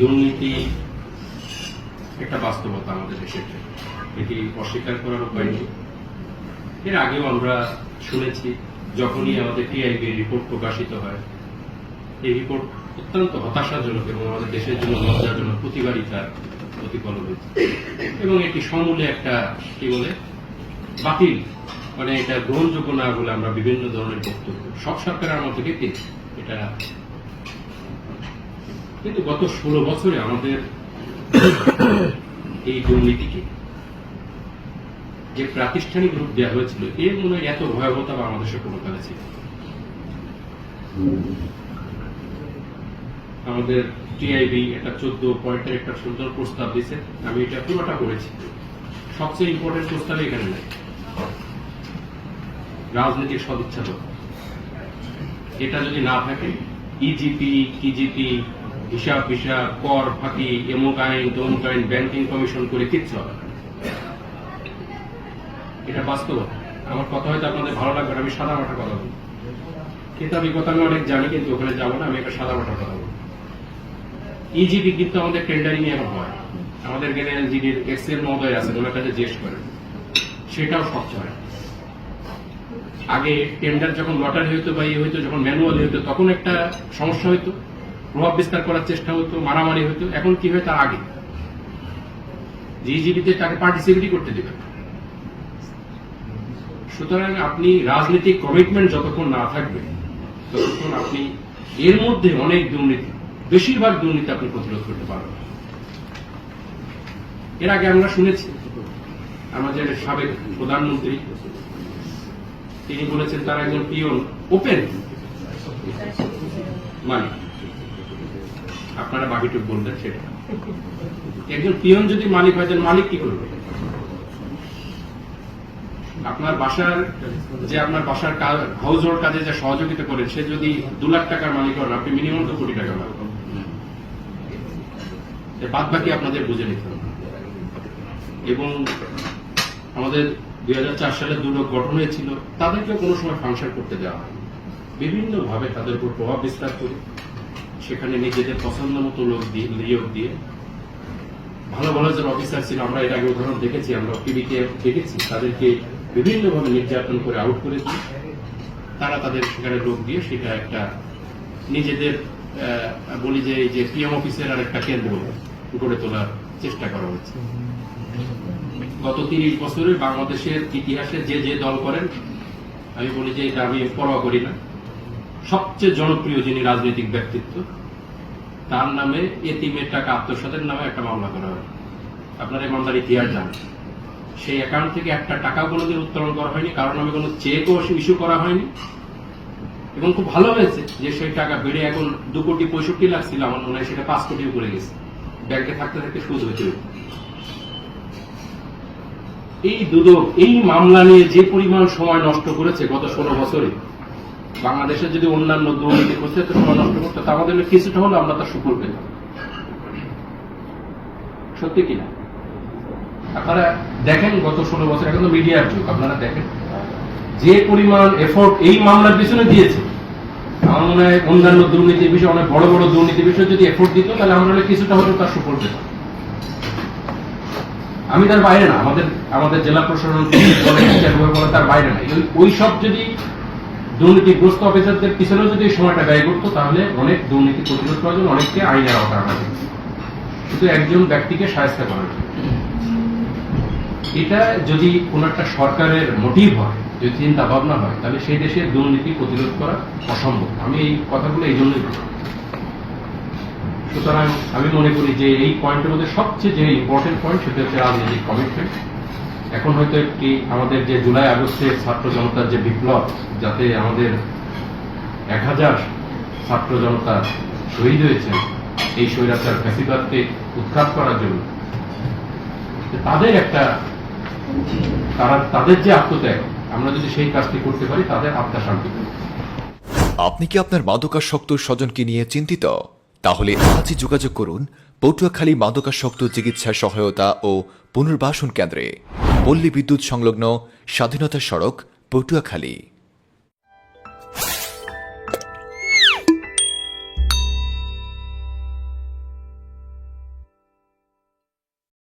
দুর্নীতি একটা বাস্তবতা আমাদের দেশের এটি অস্বীকার করার উপায় নেই। এর আগেও আমরা শুনেছি, যখনই আমাদের টিআইবি রিপোর্ট প্রকাশিত হয়, এই রিপোর্ট অত্যন্ত হতাশাজনক এবং আমাদের দেশের জন্য লজ্জাজনক, প্রতিবারই তার প্রতিফলন হয়েছে। এবং এটি সমূলে একটা, কি বলে, বাতিল মানে এটা গ্রহণযোগ্য না বলে আমরা বিভিন্ন ধরনের বক্তব্য, সব সরকারের মধ্যে থেকে এটা কিন্তু গত ষোলো বছরে আমাদের এই দুর্নীতিকে যে প্রাতিষ্ঠানিক রূপ দেওয়া হয়েছিল এর মনে হয় এত ভয়াবহতা বাংলাদেশের কোনো কালে ছিল। আমাদের টিআইবি একটা চোদ্দ পয়েন্টের একটা সুন্দর প্রস্তাব দিয়েছে। আমি এটা পুরোটা করেছি সবচেয়ে ইম্পর্টেন্ট প্রস্তাব এখানে নাই। রাজনীতির সদিচ্ছা এটা যদি না থাকে ইজিপি টিজিপি হিসাব হিসাব, কর, ফাঁকি এমুক আইন তমুক আইন ব্যাংকিং কমিশন করে কিচ্ছু হবে এটা বাস্তব আমার কথা হয়তো আপনাদের ভালো লাগবে আমি সাদা মাঠা কথা বলি কিতাবি কথা আমি অনেক জানি, কিন্তু ওখানে যাব না, আমি একটা সাদা মাঠা কথা বলব। ইজিপি কিন্তু আমাদের টেন্ডারিং এখন হয়। আমাদের গেলে যিনি এক্সেল মহোদয় আছেন ওনার কাছে জিজ্ঞেস করেন। সেটাও স্বচ্ছ হয়। আগে টেন্ডার যখন লটারি হইতো বা ইয়ে হইতো, যখন ম্যানুয়াল হইতো, তখন একটা সমস্যা হইতো। প্রভাব বিস্তার করার চেষ্টা হতো, মারামারি হতো। এখন কি হয়? তার আগে। জিজিবিতে তাকে পার্টিসিপেটই করতে দেবেন সুতরাং আপনি রাজনৈতিক কমিটমেন্ট যতক্ষণ না থাকবে, ততক্ষণ আপনি এর মধ্যে অনেক দুর্নীতি, বেশিরভাগ দুর্নীতি আপনি প্রতিরোধ করতে পারবেন। এর আগে আমরা শুনেছি আমাদের সাবেক প্রধানমন্ত্রী, তিনি বলেছেন তার একজন পিয়ন ওপেন মানে আপনারা বাকিটুকু বললেন সেটা। একজন পিয়ন যদি মালিক হয় তাহলে মালিক কি করবে? আপনার বাসার, যে আপনার বাসার হাউস হোল্ড কাজে যে সহযোগিতা করেন সে যদি দু লাখ টাকার মালিক হন, আপনি মিনিমাম দু কোটি টাকা মালিক বাদ বাকি আপনাদের বুঝে নিতে হবে। এবং আমাদের দুই হাজার চার সালে দুর্যোগ গঠন হয়েছিল তাদেরকে কোনো সময় ফাংশন করতে দেওয়া হয় বিভিন্ন ভাবে তাদের উপর প্রভাব বিস্তার করে। সেখানে নিজেদের পছন্দ মতো লোক দিয়ে, নিয়োগ দিয়ে। ভালো ভালো যারা অফিসার ছিল, আমরা এর আগে উদাহরণ দেখেছি, আমরা টিভিতে দেখেছি, তাদেরকে বিভিন্নভাবে নির্যাতন করে আউট করে দিয়ে তারা তাদের সেখানে লোক দিয়ে সেটা একটা নিজেদের বলি যে এই যে পিএম অফিসের আর একটা কেন্দ্র গড়ে তোলার চেষ্টা করা হচ্ছে গত তিরিশ বছরে বাংলাদেশের ইতিহাসে যে যে দল করেন, আমি বলি যে এটা আমি পরোয়া করি না। সবচেয়ে জনপ্রিয় যিনি রাজনৈতিক ব্যক্তিত্ব তার নামে এতিমের টাকা আত্মসাতের নামে একটা মামলা করা হয়। আপনার এই মামলার ইতিহাস জানেন। সেই অ্যাকাউন্ট থেকে একটা টাকাও কোনোদিন উত্তোলন করা হয়নি, কারণ নামে কোনো চেকও ইস্যু করা হয়নি। এবং খুব ভালো হয়েছে যে সেই টাকা বেড়ে এখন দু কোটি পঁয়ষট্টি লাখ ছিল, আমার মনে হয় সেটা পাঁচ কোটি উপরে গেছে। ব্যাংকে থাকতে থাকতে সুদ হয়েছে এই দুদক, এই মামলা নিয়ে যে পরিমাণ সময় নষ্ট করেছে গত ষোলো বছরে বাংলাদেশে যদি অন্যান্য দুর্নীতি করছে সময় নষ্ট করতে আমাদের কিছুটা হলো আমরা তার সুফল পেতাম সত্যি কিনা আপনারা দেখেন গত ষোলো বছর, এখন তো মিডিয়ার যুগ, আপনারা দেখেন। যে পরিমাণ এফোর্ট এই মামলার পিছনে দিয়েছে, আমার মনে হয় অন্যান্য দুর্নীতির বিষয়ে, অনেক বড় বড় দুর্নীতির বিষয়ে যদি এফোর্ট দিত, তাহলে আমরা হলে কিছুটা হলেও তার সুফল পেতাম। আমি তার বাইরে না, আমাদের আমাদের জেলা প্রশাসন তার বাইরে না। ওই সব যদি দুর্নীতিগ্রস্ত অফিসারদের পিছনেও যদি সময়টা ব্যয় করতো, তাহলে অনেক দুর্নীতি প্রতিরোধ করার জন্য অনেককে আইনের আওতায় আনা। শুধু একজন ব্যক্তিকে সাহায্য জন্য এটা যদি কোন একটা সরকারের মোটিভ হয়, যদি চিন্তা ভাবনা হয়, তাহলে সেই দেশের দুর্নীতি প্রতিরোধ করা অসম্ভব। আমি এই কথাগুলো এই জন্যই বলি সুতরাং আমি মনে করি যে এই পয়েন্টের মধ্যে সবচেয়ে যে ইম্পর্টেন্ট পয়েন্ট সেটা হচ্ছে রাজনৈতিক কমিটমেন্ট এখন হয়তো একটি আমাদের যে জুলাই আগস্টের ছাত্র জনতার যে বিপ্লব, যাতে আমাদের এক হাজার ছাত্র জনতা শহীদ হয়েছেন, এই স্বৈরাচার ফ্যাসিবাদকে উৎখাত করার জন্য। তাদের একটা তারা, তাদের যে আত্মত্যাগ, আমরা যদি সেই কাজটি করতে পারি, তাদের আত্মা শান্তি আপনি কি আপনার মাদকাসক্ত স্বজনকে নিয়ে চিন্তিত? তাহলে আজই যোগাযোগ করুন পটুয়াখালী মাদকাসক্ত চিকিৎসা সহায়তা ও পুনর্বাসন কেন্দ্রে। পল্লী বিদ্যুৎ সংলগ্ন স্বাধীনতা সড়ক পটুয়াখালী।